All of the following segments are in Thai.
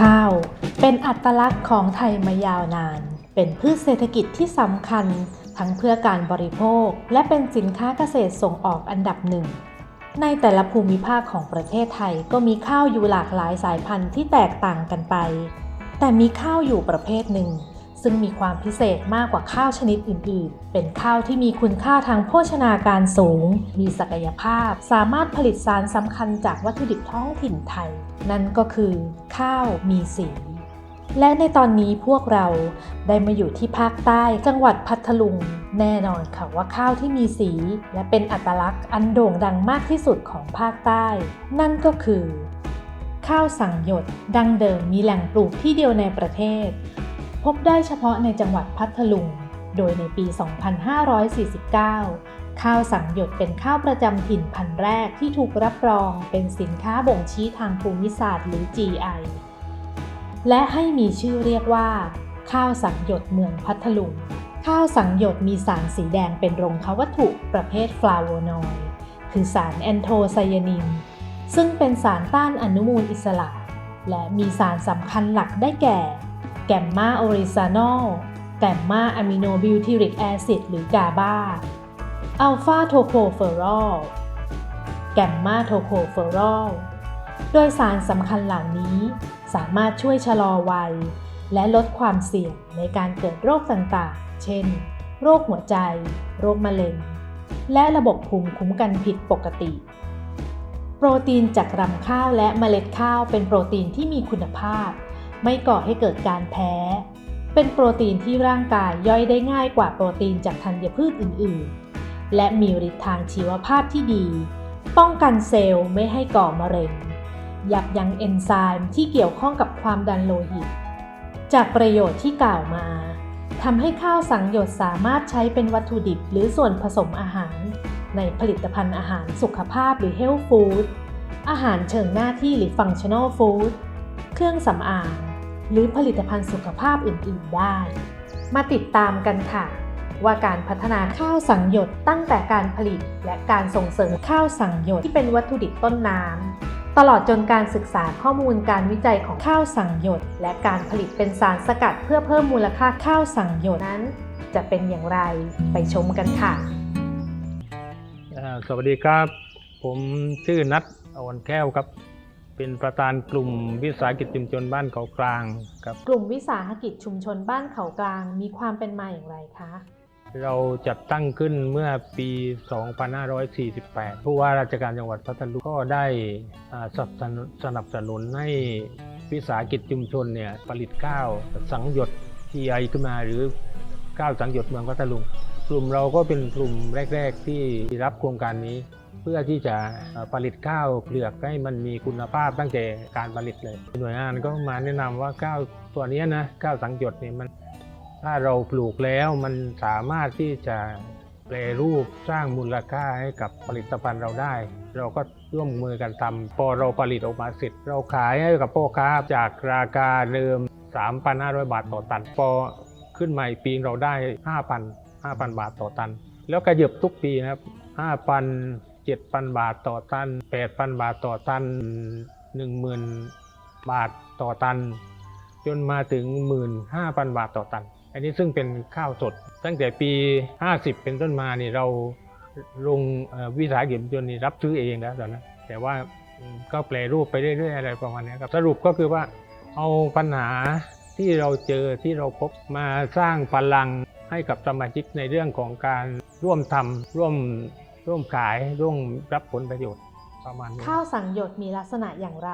ข้าวเป็นอัตลักษณ์ของไทยมายาวนาน เป็นพืชเศรษฐกิจที่สำคัญ ทั้งเพื่อการบริโภค และเป็นสินค้าเกษตรส่งออกอันดับหนึ่ง ในแต่ละภูมิภาคของประเทศไทยก็มีข้าวอยู่หลากหลายสายพันธุ์ที่แตกต่างกันไป แต่มีข้าวอยู่ประเภทหนึ่ง ซึ่งมีความพิเศษมากกว่าข้าวชนิดอื่น ๆ เป็นข้าวที่มีคุณค่าทางโภชนาการสูง มีศักยภาพ สามารถผลิตสารสำคัญจากวัตถุดิบท้องถิ่นไทย นั่นก็คือ ข้าวมีสีและในตอนนี้พวกเราได้มาอยู่ที่ภาคใต้จังหวัดพัทลุง แน่นอนค่ะว่าข้าวที่มีสี และเป็นอัตลักษณ์อันโด่งดังมากที่สุดของภาคใต้ นั่นก็คือ ข้าวสังหยดดังเดิมมีแหล่งปลูกที่เดียวในประเทศ พบได้เฉพาะในจังหวัดพัทลุง โดยในปี 2549 ข้าวสังหยดเป็นข้าวประจำถิ่นพันธุ์แรกที่ถูกรับรองเป็นสินค้าบ่งชี้ทางภูมิศาสตร์หรือ GI และให้มีชื่อเรียกว่า ข้าวสังหยดเมืองพัทลุง ข้าวสังหยดมีสารสีแดงเป็นรงควัตถุประเภทฟลาโวนอยด์คือสารแอนโทไซยานิน ซึ่งเป็นสารต้านอนุมูลอิสระ และมีสารสำคัญหลักได้แก่ กมมาโอริซานอลแกมมาอะมิโนบิวทิริกแอซิดหรือกาบาอัลฟาโทโคเฟอรอลแกมมาโทโคเฟอรอลโดยสารสำคัญเหล่านี้สามารถช่วยชะลอวัย และลดความเสี่ยงในการเกิดโรคต่างๆ เช่น โรคหัวใจ โรคมะเร็ง และระบบภูมิคุ้มกันผิดปกติ โปรตีนจากรำข้าวและเมล็ดข้าวเป็นโปรตีนที่มีคุณภาพ ไม่ก่อให้เกิดการแพ้ เป็นโปรตีนที่ร่างกายย่อยได้ง่ายกว่าโปรตีนจากธัญพืชอื่น ๆ และมีฤทธิ์ทางชีวภาพที่ดี ป้องกันเซลล์ไม่ให้ก่อมะเร็ง ยับยั้งเอนไซม์ที่เกี่ยวข้องกับความดันโลหิต จากประโยชน์ที่กล่าวมาทำให้ข้าวสังหยดสามารถใช้เป็นวัตถุดิบหรือส่วนผสมอาหาร ในผลิตภัณฑ์อาหารสุขภาพหรือ Health Food อาหารเชิงหน้าที่หรือ Functional Food เครื่องสำอาง หรือผลิตภัณฑ์สุขภาพอื่น ๆ ได้ มาติดตามกันค่ะ ว่าการพัฒนาข้าวสังหยดตั้งแต่การผลิต และการส่งเสริมข้าวสังหยดที่เป็นวัตถุดิบต้นน้ำตลอดจนการศึกษาข้อมูลการวิจัยของข้าวสังหยดและการผลิตเป็นสารสกัดเพื่อเพิ่มมูลค่าข้าวสังหยดนั้น จะเป็นอย่างไรไปชมกันค่ะสวัสดีครับ ผมชื่อนัทอวันแก้วครับ เป็นประธานกลุ่มวิสาหกิจชุมชนบ้านเขากลางครับ กลุ่มวิสาหกิจชุมชนบ้านเขากลางมีความเป็นมาอย่างไรคะ เราจัดตั้งขึ้นเมื่อปี 2548 ผู้ว่าราชการจังหวัดพัทลุงก็ได้อ่าสนับสนุนสนับสนุนให้วิสาหกิจชุมชนเนี่ยผลิตข้าวสังหยด GI ขึ้นมาหรือข้าวสังหยดเมืองพัทลุง กลุ่มเราก็เป็นกลุ่มแรก ๆ ที่รับโครงการนี้ เพื่อที่จะผลิตข้าวเปลือกให้มันมีคุณภาพตั้งแต่การผลิตเลย หน่วยงานก็มาแนะนำว่าข้าวตัวนี้นะข้าวสังหยดเนี่ยมันถ้าเราปลูกแล้วมันสามารถที่จะแปรรูปสร้างมูลค่าให้กับผลิตภัณฑ์เราได้ เราก็ร่วมมือกันทำพอเราผลิตออกมาเสร็จ เราขายให้กับพ่อค้าจากราคาเดิม 3,500 บาทต่อตัน พอขึ้นมาอีกปีเราได้ 5,000 5,000 บาทต่อตัน แล้วกระยบทุกปีนะครับ 5,000 7,000 บาทต่อตัน 8,000 บาทต่อตัน 10,000 บาทต่อตัน จนมาถึง 15,000 บาทต่อตัน อันนี้ซึ่งเป็นข้าวสด ตั้งแต่ปี 50 เป็นต้นมานี่เราลงวิสาหกิจชุมชนนี่รับซื้อเองแล้วตอนนั้นแต่ว่าก็แปลรูปไปเรื่อยๆอะไรประมาณนี้ครับสรุปก็คือว่าเอาปัญหาที่เราเจอที่เราพบมาสร้างพลังให้กับสมาชิกในเรื่องของการร่วมทำร่วม ร่วมขายร่วมรับผลประโยชน์ประมาณนี้ข้าวสังหยดมีลักษณะอย่างไร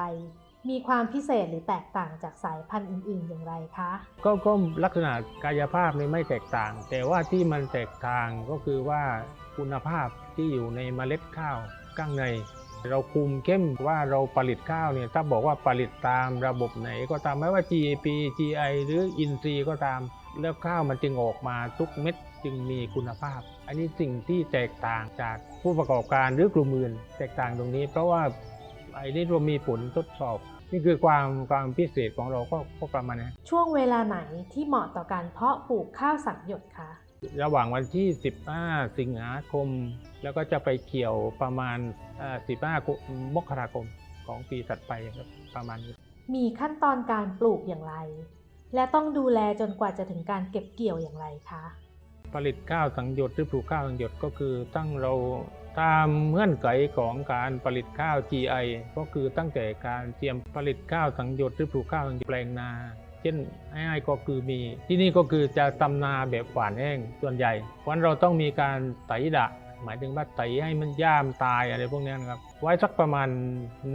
มีความพิเศษหรือแตกต่างจากสายพันธุ์อื่น ๆ อย่างไรคะก็ก็ลักษณะกายภาพนี่ไม่แตกต่าง แต่ว่าที่มันแตกต่างก็คือว่าคุณภาพที่อยู่ในเมล็ดข้าวข้างใน เราคุมเข้มว่าเราผลิตข้าวเนี่ยถ้าบอกว่าผลิตตามระบบไหนก็ตามไม่ว่า GAP GI หรืออินทรีย์ก็ตาม แล้วข้าวมันจึงออกมาทุกเม็ดจึงมีคุณภาพ อันนี้สิ่งที่แตกต่างจากผู้ประกอบการหรือกลุ่มอื่นแตกต่างตรงนี้ เพราะว่าไอ้นี่เรามีผลทดสอบ นี่คือความความพิเศษของเราก็ก็ประมาณนี้ช่วงเวลาไหนที่เหมาะต่อการเพาะปลูกข้าวสังหยดคะระหว่างวันที่ 15 สิงหาคม แล้วก็จะไปเกี่ยวประมาณเอ่อ15กุมกราคมของปีถัดไปครับประมาณนี้ มีขั้นตอนการปลูกอย่างไร และต้องดูแลจนกว่าจะถึงการเก็บเกี่ยวอย่างไรคะ ผลิตข้าวสังหยดหรือปลูกข้าวสังหยดก็คือตั้งเราตามเงื่อนไขของการผลิตข้าว GI ก็คือตั้งแต่การเตรียมผลิตข้าวสังหยดหรือปลูกข้าวสังหยดแปลงนา เช่นง่ายๆก็คือมี ที่นี่ก็คือจะตำนาแบบฝานแห้งส่วนใหญ่เพราะเราต้องมีการไถดะ หมายถึงว่าไถให้มันย่ามตายอะไรพวกนี้นะครับ ไว้สักประมาณ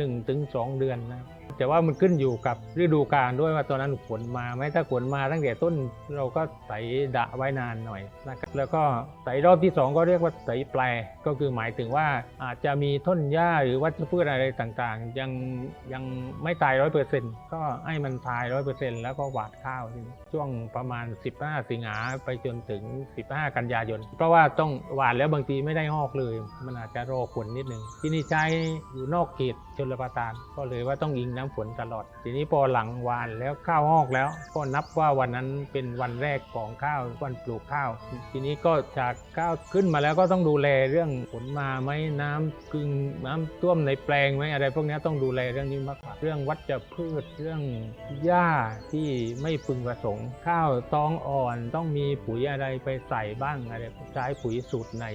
1-2 เดือนนะครับ แต่ว่ามันขึ้นอยู่กับฤดูกาลด้วยว่าตอนนั้นฝนมาไหมถ้าฝนมาตั้งแต่ต้นเราก็ไถดะไว้นานหน่อยนะครับแล้วก็ไถรอบที่ 2 ก็เรียกว่าไถแปลก็คือหมายถึงว่าอาจจะมีต้นหญ้าหรือวัชพืชอะไรต่างๆ ยังยังไม่ตายร้อยเปอร์เซ็นต์ก็ให้มันตายร้อยเปอร์เซ็นต์แล้วก็หวานข้าวช่วงประมาณ 15 สิงหาไปจนถึง 15 กันยายน เพราะว่าต้องหวานแล้วบางทีไม่ได้หอกเลย มันอาจจะรอฝนนิดนึงที่นี่ใช้อยู่นอกเขตชลประทาน ก็เลยว่าต้องอิงน้ำฝนตลอด ทีนี้พอหลังวานแล้วข้าวหอกแล้ว ก็นับว่าวันนั้นเป็นวันแรกของข้าววันปลูกข้าว ทีนี้ก็จากข้าวขึ้นมาแล้วก็ต้องดูแลเรื่องฝนมาไหมน้ำกึ่งน้ำท่วมในแปลงไหมอะไร พวกนี้ต้องดูแลเรื่องนี้มากกว่าเรื่องวัชพืชเรื่องหญ้าที่ไม่พึงประสงค์ ข้าวตองอ่อนต้องมีปุ๋ยอะไรไปใส่บ้างอะไรใช้ปุ๋ยสูตรไหน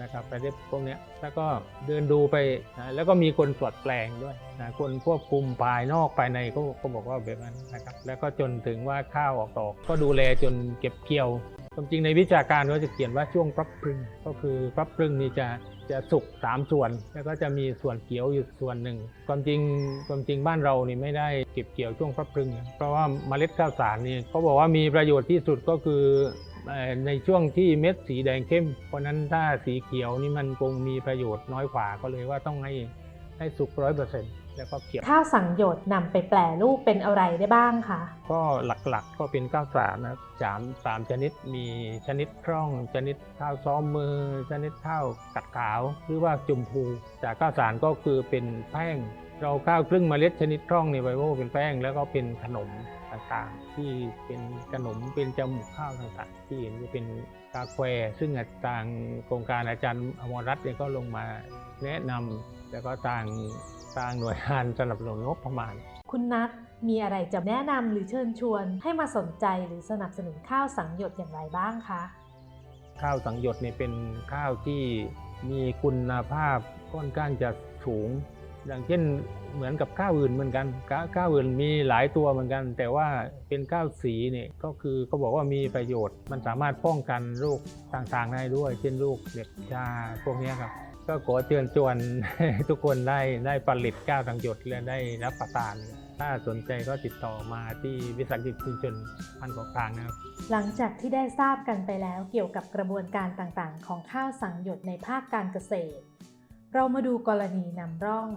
นะครับอะไรพวกนี้แล้วก็เดินดูไปนะแล้วก็มีคนตรวจแปลงด้วยนะคนควบคุมภาายนอกภายในก็ก็บอกว่าแบบนั้นนะครับ แล้วก็จนถึงว่าข้าวออกดอก ก็ดูแลจนเก็บเกี่ยวความจริงในวิชาการก็จะเขียนว่าช่วงปรับปรุงก็คือปรับปรุงนี่จะจะสุกสามส่วน แล้วก็จะมีส่วนเขียวอยู่ส่วนหนึ่ง ความจริงความจริงบ้านเรานี่ไม่ได้เก็บเกี่ยวช่วงปรับปรุงเพราะว่าเมล็ดข้าวสารนี่เขาบอกว่ามีประโยชน์ที่สุดก็คือในช่วงที่เม็ดสีแดงเข้ม เพราะนั้นถ้าสีเขียวนี่มันคงมีประโยชน์น้อยกว่าก็เลยว่าต้องให้ให้สุกร้อยเปอร์เซ็นต์ แล้วก็เขียวข้าวสังหยดนำไปแปรรูปเป็นอะไรได้บ้างคะก็หลักๆก็เป็นข้าวสารนะครับสามสามชนิดมีชนิดคร่อง ชนิดข้าวซ้อมมือ ชนิดข้าวกัดขาว หรือว่าจุ่มพูจากข้าวสารก็คือเป็นแป้งเราข้าวครึ่งเมล็ดชนิดคร่องนี่ไปว่าเป็นแป้งแล้วก็เป็นขนมต่างๆ ที่เป็นขนมเป็นจมูกข้าวต่างๆ ที่เห็นจะเป็นกาแควซึ่งทางโครงการอาจารย์อมรรัตน์เนี่ยก็ลงมาแนะนำ แล้วก็ทางทางหน่วยงานสนับสนุนงบประมาณ คุณนัทมีอะไรจะแนะนำหรือเชิญชวน ให้มาสนใจหรือสนับสนุนข้าวสังหยดอย่างไรบ้างคะข้าวสังหยดเนี่ยเป็นข้าวที่มีคุณภาพค่อนข้างจะสูง อย่างเช่นเหมือนกับข้าวอื่นเหมือนกันข้าข้าวอื่นมีหลายตัวเหมือนกัน แต่ว่าเป็นข้าวสีเนี่ยก็คือเขาบอกว่ามีประโยชน์ มันสามารถป้องกันโรคต่างๆได้ด้วย เช่นโรคเด็บชาพวกเนี้ยครับ ก็ขอเชิญชวนทุกคนได้ได้ผลิตข้าวสังหยดและได้รับประทาน ถ้าสนใจก็ติดต่อมาที่วิสาหกิจชุมชนพันกอกลางนะครับ หลังจากที่ได้ทราบกันไปแล้วเกี่ยวกับกระบวนการต่างๆ ของข้าวสังหยดในภาคการเกษตร เรามาดูกรณีนำร่อง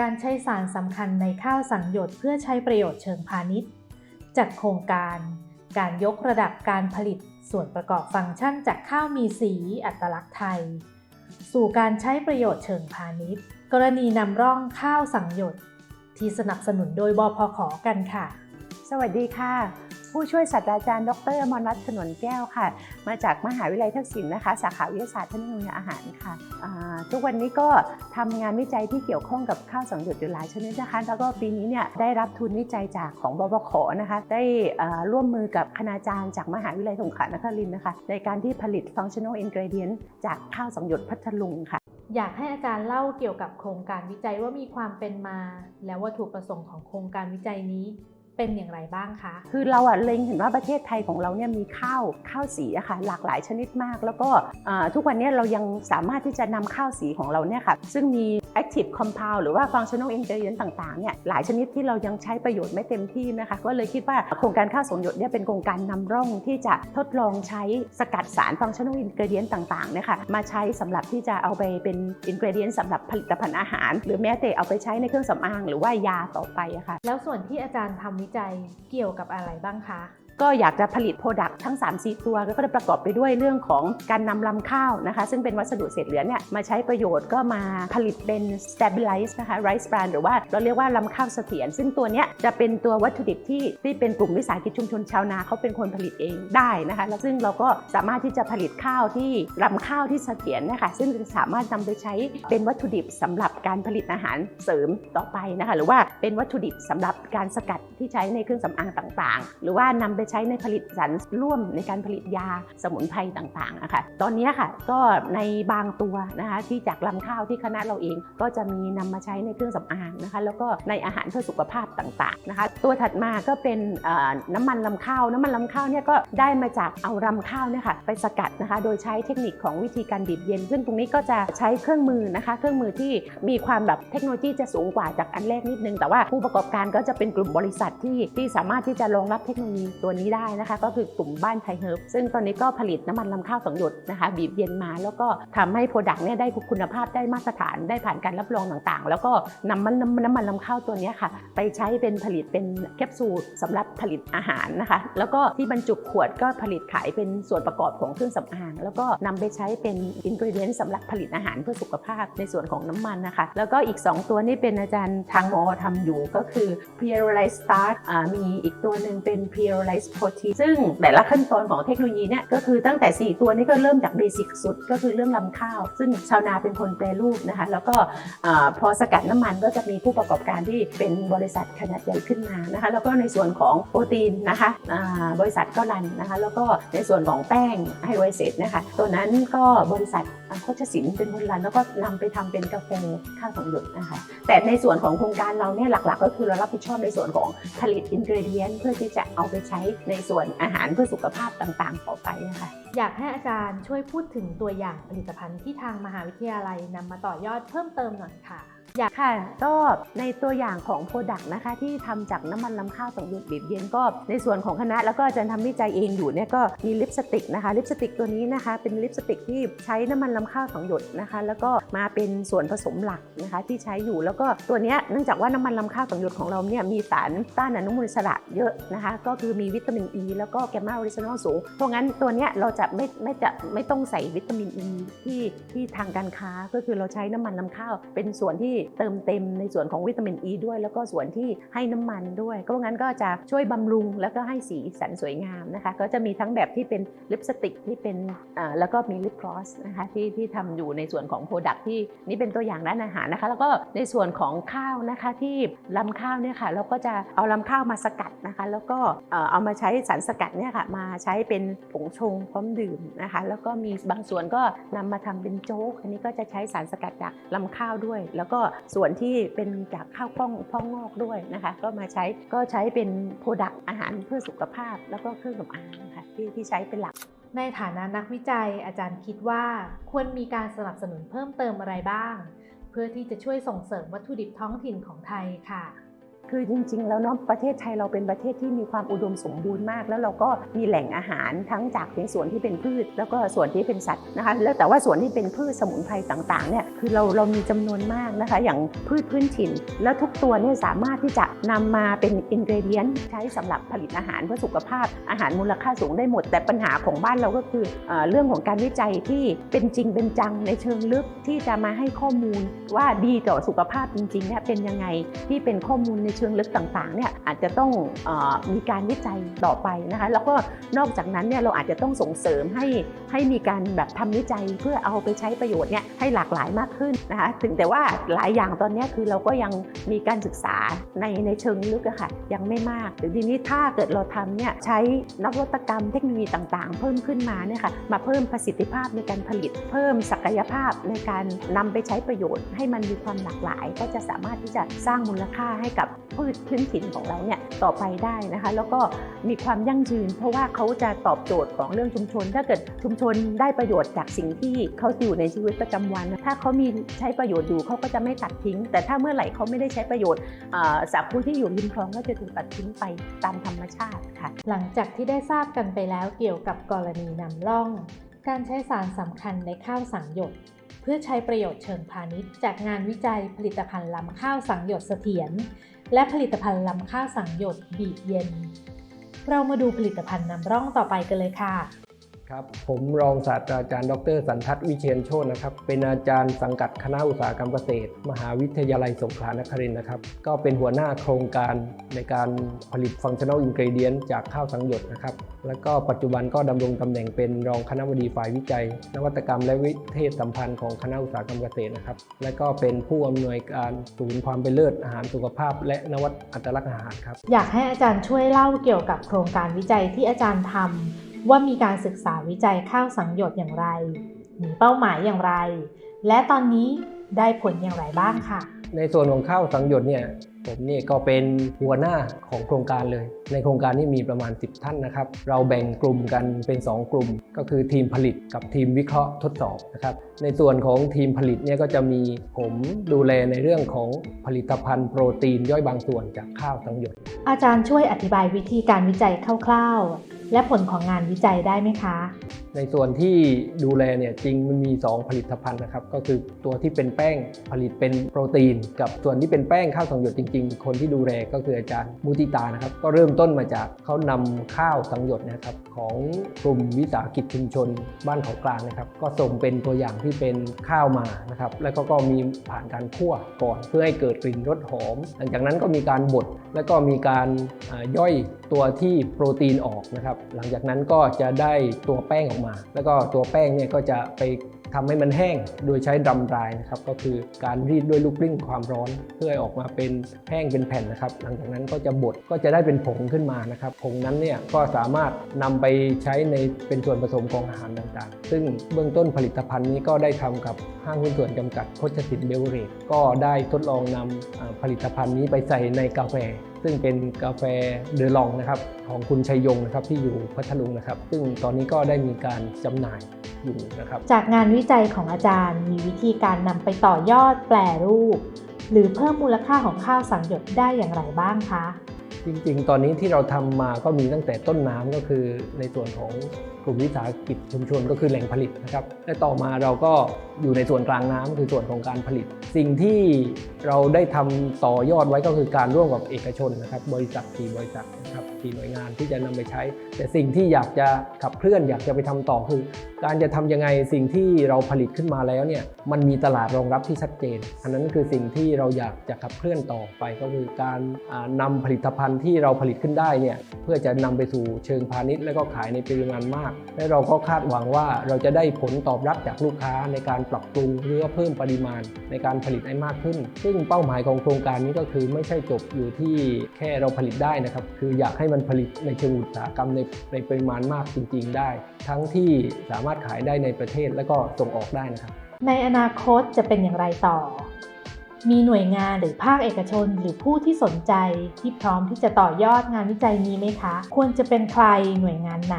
การใช้สารสำคัญในข้าวสังหยดเพื่อใช้ประโยชน์เชิงพาณิชย์จากโครงการการยกระดับการผลิตส่วนประกอบฟังก์ชันจากข้าวมีสีอัตลักษณ์ไทย สู่การใช้ประโยชน์เชิงพาณิชย์ กรณีนำร่องข้าวสังหยดที่สนับสนุนโดยบพขกันค่ะ สวัสดีค่ะ ผู้ช่วยศาสตราจารย์ ดรอมรรัตน์ขนวนแก้วค่ะ มาจากมหาวิทยาลัยทักษิณนะคะ สาขาวิทยาศาสตร์เทคโนโลยีอาหารค่ะทุกวันนี้ก็ทำงานวิจัยที่เกี่ยวข้องกับข้าวสังหยดอยู่หลายชนิดนะคะ แล้วก็ปีนี้เนี่ยได้รับทุนวิจัยจากของบวขนะคะ ได้ร่วมมือกับคณาจารย์จากมหาวิทยาลัยสงขลานครินทร์นะคะ ในการที่ผลิต functional ingredient จากข้าวสังหยดพัทลุงค่ะอยากให้อาจารย์เล่าเกี่ยวกับโครงการวิจัยว่ามีความเป็นมา และวัตถุประสงค์ของโครงการวิจัยนี้ เป็นอย่างไรบ้างคะ คือเราอะเล็งเห็นว่าประเทศไทยของเราเนี่ยมีข้าวข้าวสีอะค่ะหลากหลายชนิดมาก แล้วก็ทุกวันนี้เรายังสามารถที่จะนำข้าวสีของเราเนี่ยค่ะซึ่งมี active compound หรือว่า functional ingredient ต่างๆเนี่ยหลายชนิดที่เรายังใช้ประโยชน์ไม่เต็มที่นะคะ ก็เลยคิดว่าโครงการข้าวสงหยดเนี่ยเป็นโครงการนำร่องที่จะทดลองใช้สกัดสาร functional ingredient ต่างๆเนี่ยค่ะมาใช้สำหรับที่จะเอาไปเป็น ingredient สำหรับผลิตภัณฑ์อาหาร หรือแม้แต่เอาไปใช้ในเครื่องสำอาง หรือว่ายาต่อไปอะค่ะแล้วส่วนที่อาจารย์ทำวิจัยเกี่ยวกับอะไรบ้างคะ ก็อยากจะผลิตโปรดักต์ทั้ง 3 4 ตัว ก็จะประกอบไปด้วยเรื่องของการนำลำข้าวนะคะ ซึ่งเป็นวัสดุเศษเหลือเนี่ยมาใช้ประโยชน์ก็มาผลิตเป็น stabilize นะคะ rice bran หรือว่าเราเรียกว่าลำข้าวเสถียรซึ่งตัวเนี้ยจะเป็นตัววัตถุดิบที่ที่เป็นกลุ่มวิสาหกิจชุมชนชาวนาเขาเป็นคนผลิตเองได้นะคะแล้วซึ่งเราก็สามารถที่จะผลิตข้าวที่ลำข้าวที่เสถียรนะคะซึ่งสามารถนำไปใช้เป็นวัตถุดิบสำหรับการผลิตอาหารเสริมต่อไปนะคะหรือว่าเป็นวัตถุดิบสำหรับการสกัดที่ใช้ในเครื่องสำอางต่างๆ หรือว่านำไปใช้ในผลิตสารร่วมในการผลิตยาสมุนไพรต่างๆนะคะตอนนี้ค่ะก็ในบางตัวนะคะที่จากลำข้าวที่คณะเราเองก็จะมีนำมาใช้ในเครื่องสำอางนะคะแล้วก็ในอาหารเพื่อสุขภาพต่างๆนะคะตัวถัดมาก็เป็นน้ำมันลำข้าว น้ำมันลำข้าวเนี่ยก็ได้มาจากเอาลำข้าวเนี่ยค่ะไปสกัดนะคะโดยใช้เทคนิคของวิธีการบีบเย็น ซึ่งตรงนี้ก็จะใช้เครื่องมือนะคะ เครื่องมือที่มีความแบบเทคโนโลยีจะสูงกว่าจากอันแรกนิดนึง แต่ว่าผู้ประกอบการก็จะเป็นกลุ่มบริษัทที่ที่สามารถที่จะรองรับเทคโนโลยีตัวนี้ได้นะคะ ก็คือกลุ่มบ้านไทยเฮิร์บซึ่งตอนนี้ก็ผลิตน้ำมันลำข้าวสังหยดนะคะบีบเย็นมาแล้วก็ทำให้โปรดักต์เนี่ยได้คุณภาพได้มาตรฐานได้ผ่านการรับรองต่างๆ แล้วก็นำมันน้ำมันลำข้าวตัวนี้ค่ะ ไปใช้เป็นผลิตเป็นแคปซูลสำหรับผลิตอาหารนะคะ แล้วก็ที่บรรจุขวดก็ผลิตขายเป็นส่วนประกอบของเครื่องสำอาง แล้วก็นำไปใช้เป็นอินก e เดียนสำหรับผลิตอาหารเพื่อสุขภาพในส่วนของน้ำมันนะคะ แล้วก็อีก 2 ตัวนี่เป็นอาจารย์ทางมอทำอยู่ก็คือ p r e l i z e Start อ่ามีอีกตัวหนึ่งเป็น p r e l i z e Protein ซึ่งแต่ละขั้นตอนของเทคโนโลยีเนี่ยก็คือตั้งแต่ 4 ตัวนี้ก็เริ่มจากเบสิกสุดก็คือเรื่องลำข้าว ซึ่งชาวนาเป็นคนแปรรูปนะคะแล้วก็พอสกัดน้ำมันก็จะมีผู้ประกอบการที่เป็นบริษัทขนาดใหญ่ขึ้นมานะคะแล้วก็ในส่วนของโปรตีนนะคะบริษัทก็รันนะคะแล้วก็ในส่วนของแป้งไฮโดรเซตนะคะตัวนั้นก็บริษัทโคชสินเป็นคนรันแล้วก็นำไปทำเป็นกาแฟข้าวสองหยดนะคะแต่ในส่วนของโครงการเราเนี่ยหลักๆ ก็คือเรารับผิดชอบในส่วนของผลิตอินก e เดียนเพื่อที่จะเอาไปใช้ในส่วนอาหารเพื่อสุขภาพต่างๆ ต่อไปนะคะอยากให้อาจารย์ช่วยพูดถึงตัวอย่างผลิตภัณฑ์ที่ทางมหาวิทยาลัยนำมาต่อยอดเพิ่มเติมหน่อยค่ะ อยากค่ะ ก็ในตัวอย่างของโปรดักต์นะคะที่ทำจากน้ำมันลำข้าวสังหยดบีบเย็นก็ ในส่วนของคณะแล้วก็อาจารย์ทำวิจัยเองอยู่เนี่ยก็มีลิปสติกนะคะลิปสติกตัวนี้นะคะ เป็นลิปสติกที่ใช้น้ำมันลำข้าวสังหยดนะคะ แล้วก็มาเป็นส่วนผสมหลักนะคะที่ใช้อยู่แล้วก็ตัวเนี้ยเนื่องจากว่าน้ำมันลำข้าวสังหยดของเราเนี่ยมีสารต้านอนุมูลอิสระเยอะนะคะ ก็คือมีวิตามินอ e, ีแล้วก็แกมมาออริจินอลสูงเพราะงั้นตัวเนี้ยเราจะไม่ไม่จะไม่ต้องใส่วิตามินอ e ีที่ที่ทางการค้าก็คือเราใช้น้ำมันลำข้าวเป็นส่วนที่เติมเต็มในส่วนของวิตามินอ e ีด้วย แล้วก็ส่วนที่ให้น้ำมันด้วย ก็เพราะงั้นก็จะช่วยบำรุงแล้วก็ให้สีสันสวยงามนะคะ ก็จะมีทั้งแบบที่เป็นลิปสติกที่เป็นแล้วก็มีลิปกลอสนะคะที่ที่ทำอยู่ในส่วนของโปรดักที่นี่เป็นตัวอย่างร้านอาหารนะคะ แล้วก็ในส่วนของข้าวนะคะที่ลำข้าวเนี่ยค่ะเราก็จะเอาลำข้าวมาสกัดนะคะ แล้วก็เอ่อเอามาใช้สารสกัดเนี่ยค่ะมาใช้เป็นผงชงพร้อมดื่มนะคะ แล้วก็มีบางส่วนก็นำมาทำเป็นโจ๊ก อันนี้ก็จะใช้สารสกัดจากลำข้าวด้วย แล้วก็ส่วนที่เป็นจากข้าวกล้องพ่องงอกด้วยนะคะก็มาใช้ก็ใช้เป็นโปรดักต์อาหารเพื่อสุขภาพ แล้วก็เครื่องสำอางค่ะที่ที่ใช้เป็นหลักในฐานะนักวิจัยอาจารย์คิดว่าควรมีการสนับสนุนเพิ่มเติมอะไรบ้าง เพื่อที่จะช่วยส่งเสริมวัตถุดิบท้องถิ่นของไทยค่ะ คือจริงๆ แล้วเนาะประเทศไทยเราเป็นประเทศที่มีความอุดมสมบูรณ์มาก แล้วเราก็มีแหล่งอาหารทั้งจากในส่วนที่เป็นพืช แล้วก็ส่วนที่เป็นสัตว์นะคะแล้วแต่ว่าส่วนที่เป็นพืชสมุนไพรต่างๆเนี่ยคือเราเรามีจำนวนมากนะคะอย่างพืชพื้นถิ่น แล้วทุกตัวเนี่ยสามารถที่จะนำมาเป็นอินเกเดียนใช้สำหรับผลิตอาหารเพื่อสุขภาพอาหารมูลค่าสูงได้หมด แต่ปัญหาของบ้านเราก็คือเอเรื่องของการวิจัยที่เป็นจริงเป็นจังในเชิงลึกที่จะมาให้ข้อมูลว่าดีต่อสุขภาพจริงๆเนี่ยเป็นยังไงที่เป็นข้อมูลในเชิงลึกต่างๆเนี่ยอาจจะต้องอมีการวิจัยต่อไปนะคะแล้วก็นอกจากนั้นเนี่ยเราอาจจะต้องส่งเสริมให้ให้มีการแบบทำวิจัยเพื่อเอาไปใช้ประโยชน์เนี่ยให้หลากหลายมากขึ้นนะคะถึงแต่ว่าหลายอย่างตอนนี้คือเราก็ยังมีการศึกษาในในเชิงลึกอะค่ะยังไม่มากแต่ทีนี้ถ้าเกิดเราทำเนี่ยใช้นวัตกรรมเทคโนโลยีต่างๆ เพิ่มขึ้นมาเนี่ยค่ะมาเพิ่มประสิทธิภาพในการผลิต เพิ่มศักยภาพในการนำไปใช้ประโยชน์ ให้มันมีความหลากหลาย ก็จะสามารถที่จะสร้างมูลค่าให้กับพืชพื้นถิ่นของเราเนี่ยต่อไปได้นะคะ แล้วก็มีความยั่งยืน เพราะว่าเขาจะตอบโจทย์ของเรื่องชุมชน ถ้าเกิดชุมชนได้ประโยชน์จากสิ่งที่เขาอยู่ในชีวิตประจำวัน ถ้าเขามีใช้ประโยชน์อยู่เขาก็จะไม่ตัดทิ้ง แต่ถ้าเมื่อไหร่เขาไม่ได้ใช้ประโยชน์อ่าสัตว์ผู้ที่อยู่ริมคลองก็จะถูกตัดทิ้งไปตามธรรมชาติค่ะหลังจากที่ได้ทราบกันไปแล้วเกี่ยวกับกรณีนำร่อง การใช้สารสำคัญในข้าวสังหยดเพื่อใช้ประโยชน์เชิงพาณิชย์ จากงานวิจัยผลิตภัณฑ์ลำข้าวสังหยดเสถียร และผลิตภัณฑ์ลำค่าสังหยดบีบเย็น เรามาดูผลิตภัณฑ์นำร่องต่อไปกันเลยค่ะ ครับ ผมรองศาสตราจารย์ ดรสันทัศน์วิเชียนโชตนะครับ เป็นอาจารย์สังกัดคณะอุตสาหกรรมเกษตร มหาวิทยาลัยสงขลานครินทร์นะครับ ก็เป็นหัวหน้าโครงการในการผลิตฟังชั่น a ลอินก e เดียนจากข้าวสังหยดนะครับ แล้วก็ปัจจุบันก็ดำรงตำแหน่งเป็นรองคณะบดีฝ่ายวิจัย นวัตกรรมและวิเทศสัมพันธ์ของคณะอุตสาหกรรมเกษตรนะครับ และก็เป็นผู้อำนวยการศูนย์ความเป็นเลิศอาหารสุขภาพ และนวัตอัตลักษณ์อาหารครับ อยากให้อาจารย์ช่วยเล่าเกี่ยวกับโครงการวิจัยที่อาจารย์ทำ ว่ามีการศึกษาวิจัยข้าวสังหยดอย่างไร มีเป้าหมายอย่างไร และตอนนี้ได้ผลอย่างไรบ้างค่ะ ในส่วนของข้าวสังหยดเนี่ยผมนี่ก็เป็นหัวหน้าของโครงการเลย ในโครงการนี้มีประมาณ 10 ท่านนะครับ เราแบ่งกลุ่มกันเป็น 2 กลุ่ม ก็คือทีมผลิตกับทีมวิเคราะห์ทดสอบนะครับ ในส่วนของทีมผลิตเนี่ยก็จะมีผมดูแลในเรื่องของผลิตภัณฑ์โปรตีนย่อยบางส่วนจากข้าวสังหยดอาจารย์ช่วยอธิบายวิธีการวิจัยคร่าวๆ และผลของงานวิจัยได้ไหมคะในส่วนที่ดูแลเนี่ยจริงมันมี 2 ผลิตภัณฑ์นะครับ ก็คือตัวที่เป็นแป้งผลิตเป็นโปรตีน กับส่วนที่เป็นแป้งข้าวสังหยดจริง ๆ คนที่ดูแลก็คืออาจารย์มุติตานะครับ ก็เริ่มต้นมาจากเขานำข้าวสังหยดนะครับของกลุ่มวิสาหกิจชุมชนบ้านเขากลางนะครับ ก็ส่งเป็นตัวอย่างที่เป็นข้าวมานะครับ แล้วก็ก็มีผ่านการคั่วก่อนเพื่อให้เกิดกลิ่นรสหอม หลังจากนั้นก็มีการบดแล้วก็มีการย่อยตัวที่โปรตีนออกนะครับ หลังจากนั้นก็จะได้ตัวแป้งออกมา แล้วก็ตัวแป้งเนี่ยก็จะไปทำให้มันแห้งโดยใช้ดำดรายนะครับก็คือการรีดด้วยลูกกลิ้งความร้อน เพื่อให้ออกมาเป็นแห้งเป็นแผ่นนะครับ หลังจากนั้นก็จะบดก็จะได้เป็นผงขึ้นมานะครับผงนั้นเนี่ยก็สามารถนำไปใช้ในเป็นส่วนผสมของอาหารต่างๆ ซึ่งเบื้องต้นผลิตภัณฑ์นี้ก็ได้ทำกับห้างหุ้นส่วนจำกัดโคชสินเบเวเรจก็ได้ทดลองนำอ่าผลิตภัณฑ์นี้ไปใส่ในกาแฟ ซึ่งเป็นกาแฟเดอลองนะครับของคุณชัยยงนะครับที่อยู่พัทลุงนะครับ ซึ่งตอนนี้ก็ได้มีการจำหน่ายอยู่นะครับจากงานวิจัยของอาจารย์ มีวิธีการนำไปต่อยอดแปรรูป หรือเพิ่มมูลค่าของข้าวสังหยดได้อย่างไรบ้างคะจริงๆ ตอนนี้ที่เราทำมาก็มีตั้งแต่ต้นน้ำก็คือในส่วนของก ลุ่มวิสาหกิจชุมชนก็คือแหล่งผลิตนะครับและต่อมาเราก็อยู่ในส่วนกลางน้ำคือส่วนของการผลิต สิ่งที่เราได้ทำต่อยอดไว้ก็คือการร่วมกับเอกชนนะครับ บริษัทสี่บริษัทนะครับสี่หน่วยงานที่จะนำไปใช้ แต่สิ่งที่อยากจะขับเคลื่อนอยากจะไปทำต่อคือ การจะทำยังไงสิ่งที่เราผลิตขึ้นมาแล้วเนี่ยมันมีตลาดรองรับที่ชัดเจน อันนั้นคือสิ่งที่เราอยากจะขับเคลื่อนต่อไปก็คือการอ่านำผลิตภัณฑ์ที่เราผลิตขึ้นได้เนี่ยเพื่อจะนำไปสู่เชิงพาณิชย์ และก็ขายในปริมาณมากและเราก็คาดหวังว่าเราจะได้ผลตอบรับจากลูกค้าในการปรับปรุงหรือว่าเพิ่มปริมาณในการผลิตให้มากขึ้น ซึ่งเป้าหมายของโครงการนี้ก็คือไม่ใช่จบอยู่ที่แค่เราผลิตได้นะครับ คืออยากให้มันผลิตในเชิงอุตสาหกรรมในในปริมาณมากจริง ๆ ได้ ทั้งที่สามารถขายได้ในประเทศและก็ส่งออกได้นะครับ ในอนาคตจะเป็นอย่างไรต่อ มีหน่วยงานหรือภาคเอกชน หรือผู้ที่สนใจที่พร้อมที่จะต่อยอดงานวิจัยนี้ไหมคะ ควรจะเป็นใครหน่วยงานไหน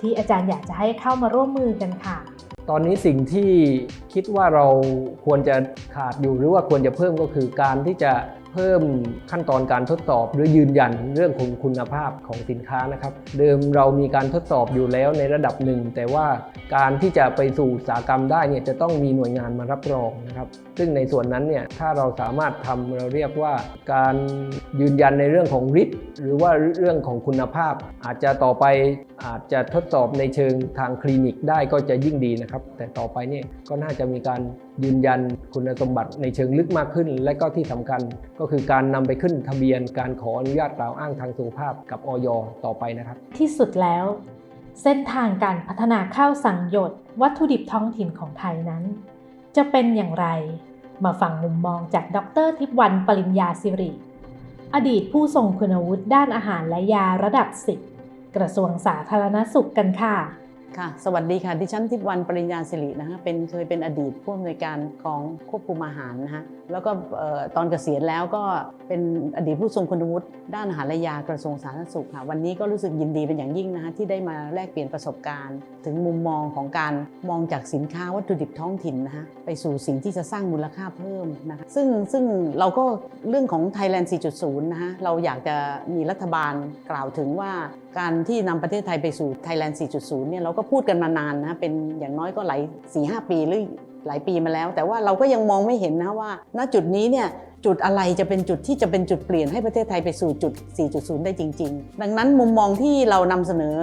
ที่อาจารย์อยากจะให้เข้ามาร่วมมือกันค่ะ ตอนนี้สิ่งที่คิดว่าเราควรจะขาดอยู่หรือว่าควรจะเพิ่มก็คือการที่จะเพิ่มขั้นตอนการทดสอบหรือยืนยันเรื่องของคุณภาพของสินค้านะครับ เดิมเรามีการทดสอบอยู่แล้วในระดับหนึ่ง แต่ว่าการที่จะไปสู่อุตสาหกรรมได้เนี่ยจะต้องมีหน่วยงานมารับรองนะครับ ซึ่งในส่วนนั้นเนี่ยถ้าเราสามารถทำเราเรียกว่าการยืนยันในเรื่องของฤทธิ์หรือว่าเรื่องของคุณภาพ อาจจะต่อไปอาจจะทดสอบในเชิงทางคลินิกได้ก็จะยิ่งดีนะครับ แต่ต่อไปเนี่ยก็น่าจะมีการยืนยันคุณสมบัติในเชิงลึกมากขึ้น และก็ที่สำคัญก็คือการนำไปขึ้นทะเบียนการขออนุญาตกล่าวอ้างทางสุขภาพกับออยต่อไปนะครับ ที่สุดแล้ว เส้นทางการพัฒนาข้าวสังหยดวัตถุดิบท้องถิ่นของไทยนั้น จะเป็นอย่างไร มาฟังมุมมองจากดรทิพวรรณปริญญาสิริ อดีตผู้ทรงคุณวุฒิด้านอาหารและยาระดับสิบกระทรวงสาธารณสุขกันค่ะ ค่ะสวัสดีค่ะดิฉันทิพวรรณปริญญาสิรินะคะเป็นเคยเป็นอดีตผู้อำนวยการกองควบคุมอาหารนะคะแล้วก็ตอนเกษียณแล้วก็เป็นอดีตผู้ทรงคุณวุฒิด้านอาหารและยากระทรวงสาธารณสุขค่ะวันนี้ก็รู้สึกยินดีเป็นอย่างยิ่งนะคะที่ได้มาแลกเปลี่ยนประสบการณ์ ถึงมุมมองของการมองจากสินค้าวัตถุดิบท้องถิ่นนะคะไปสู่สิ่งที่จะสร้างมูลค่าเพิ่มนะคะซึ่งซึ่งเราก็เรื่องของ Thailand 4.0นะคะเราอยากจะมีรัฐบาลกล่าวถึงว่าการที่นำประเทศไทยไปสู่ Thailand 4.0 เนี่ยเราก็พูดกันมานานนะ เป็นอย่างน้อยก็หลาย4-5 ปีหรือหลายปีมาแล้ว แต่ว่าเราก็ยังมองไม่เห็นนะว่า ณจุดนี้เนี่ย จุดอะไรจะเป็นจุดที่จะเป็นจุดเปลี่ยนให้ประเทศไทยไปสู่จุด 4.0 ได้จริง ๆ ดังนั้นมุมมองที่เรานำเสนอ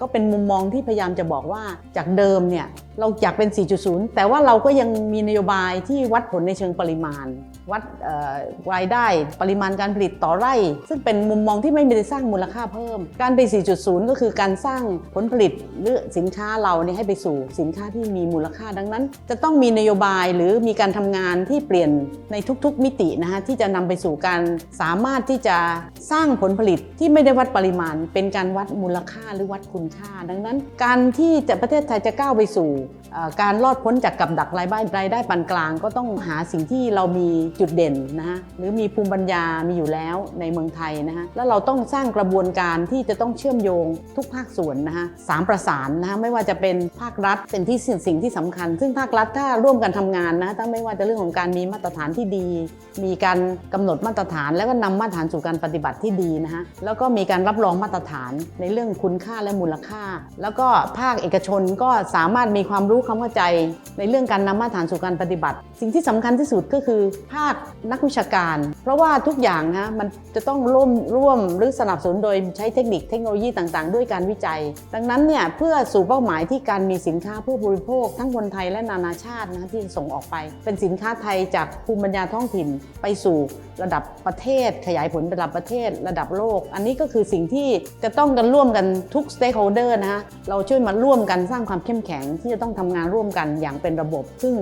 ก็เป็นมุมมองที่พยายามจะบอกว่าจากเดิมเนี่ยเราอยากเป็น 4.0 แต่ว่าเราก็ยังมีนโยบายที่วัดผลในเชิงปริมาณ วัดรายได้ปริมาณการผลิตต่อไร่ ซึ่งเป็นมุมมองที่ไม่ได้สร้างมูลค่าเพิ่ม การไป 4.0 ก็คือการสร้างผลผลิตหรือสินค้าเราเนี่ยให้ไปสู่สินค้าที่มีมูลค่าดังนั้น จะต้องมีนโยบายหรือมีการทำงานที่เปลี่ยนในทุกๆ มิตินะคะที่จะนำไปสู่การสามารถที่จะสร้างผลผลิตที่ไม่ได้วัดปริมาณ เป็นการวัดมูลค่าหรือวัดคุณค่า ดังนั้น การที่จะประเทศไทยจะก้าวไปสู่การรอดพ้นจากกับดักรายได้รายได้ปานกลาง ก็ต้องหาสิ่งที่เรามีจุดเด่นนะคะหรือมีภูมิปัญญามีอยู่แล้วในเมืองไทยนะคะแล้วเราต้องสร้างกระบวนการที่จะต้องเชื่อมโยงทุกภาคส่วนนะคะสามประสานนะคะไม่ว่าจะเป็นภาครัฐเป็นที่สิ่งสิ่งที่สำคัญ ซึ่งภาครัฐถ้าร่วมกันทำงานนะถ้าไม่ว่าจะเรื่องของการมีมาตรฐานที่ดี มีมีการกำหนดมาตรฐาน แล้วก็นำมาตรฐานสู่การปฏิบัติที่ดีนะคะแล้วก็มีการรับรองมาตรฐานในเรื่องคุณค่าและมูลค่า แล้วก็ภาคเอกชนก็สามารถมีความรู้ความเข้าใจ ในเรื่องการนำมาตรฐานสู่การปฏิบัติ สิ่งที่สำคัญที่สุดก็คือภาคนักวิชาการ เพราะว่าทุกอย่างนะมันจะต้องร่วมร่วมหรือสนับสนุนโดยใช้เทคนิคเทคโนโลยีต่างๆ ด้วยการวิจัย ดังนั้นเนี่ยเพื่อสู่เป้าหมายที่การมีสินค้าผู้บริโภค ทั้งคนไทยและนานาชาตินะที่ส่งออกไป เป็นสินค้าไทยจากภูมิปัญญาท้องถิ่น ไปสู่ระดับประเทศ ขยายผลระดับประเทศระดับโลก อันนี้ก็คือสิ่งที่จะต้องกันร่วมกันทุกสเต็กโฮเดอร์นะฮะเราช่วยมาร่วมกันสร้างความเข้มแข็งที่จะต้องทำงานร่วมกันอย่างเป็นระบบ ซึ่ง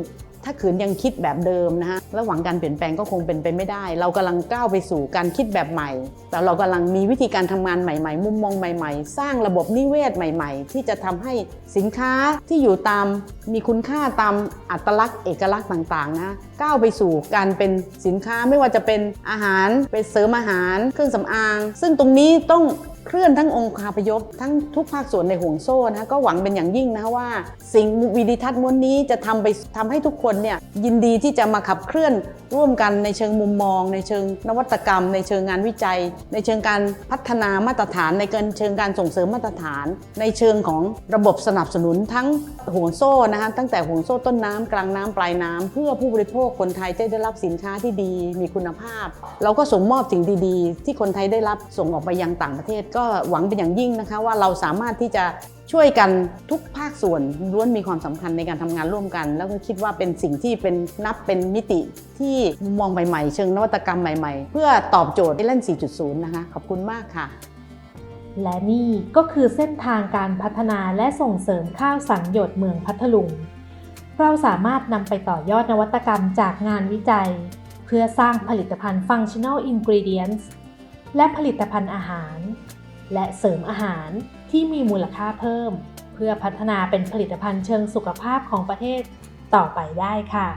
ถ้าขืนยังคิดแบบเดิมนะฮะแล้วหวังการเปลี่ยนแปลงก็คงเป็นไปไม่ได้ เรากำลังก้าวไปสู่การคิดแบบใหม่ แต่เรากำลังมีวิธีการทำงานใหม่ ๆ มุมมองใหม่ ๆ สร้างระบบนิเวศใหม่ ๆ ที่จะทำให้สินค้าที่อยู่ตามมีคุณค่าตามอัตลักษณ์เอกลักษณ์ต่างๆนะก้าวไปสู่การเป็นสินค้าไม่ว่าจะเป็นอาหารเป็นเสริมอาหาร เครื่องสำอาง ซึ่งตรงนี้ต้อง เคลื่อนทั้งองค์คาพยพทั้งทุกภาคส่วนในห่วงโซ่นะคะก็หวังเป็นอย่างยิ่งนะว่า สิ่งวิดิทัศน์ม้วนนี้จะทำไปทำให้ทุกคนเนี่ยยินดีที่จะมาขับเคลื่อนร่วมกันในเชิงมุมมอง ในเชิงนวัตกรรม ในเชิงงานวิจัย ในเชิงการพัฒนามาตรฐาน ในเชิงการส่งเสริมมาตรฐาน ในเชิงของระบบสนับสนุนทั้งห่วงโซ่นะคะตั้งแต่ห่วงโซ่ต้นน้ำกลางน้ำปลายน้ำเพื่อผู้บริโภคคนไทยจะได้รับสินค้าที่ดีมีคุณภาพ เราก็ส่งมอบสิ่งดีๆ ที่คนไทยได้รับส่งออกไปยังต่างประเทศก็็หวังเป็นอย่างยิ่งนะคะว่าเราสามารถที่จะช่วยกันทุกภาคส่วนล้วนมีความสำคัญในการทำงานร่วมกัน แล้วก็คิดว่าเป็นสิ่งที่เป็นนับเป็นมิติที่มุมมองใหม่ๆ เชิงนวัตกรรมใหม่ๆ เพื่อตอบโจทย์เล่น 4.0 นะคะ ขอบคุณมากค่ะ และนี่ก็คือเส้นทางการพัฒนาและส่งเสริมข้าวสังหยดเมืองพัทลุง เราสามารถนำไปต่อยอดนวัตกรรมจากงานวิจัย เพื่อสร้างผลิตภัณฑ์ Functional Ingredients และผลิตภัณฑ์อาหาร และเสริมอาหารที่มีมูลค่าเพิ่ม เพื่อพัฒนาเป็นผลิตภัณฑ์เชิงสุขภาพของประเทศต่อไปได้ค่ะ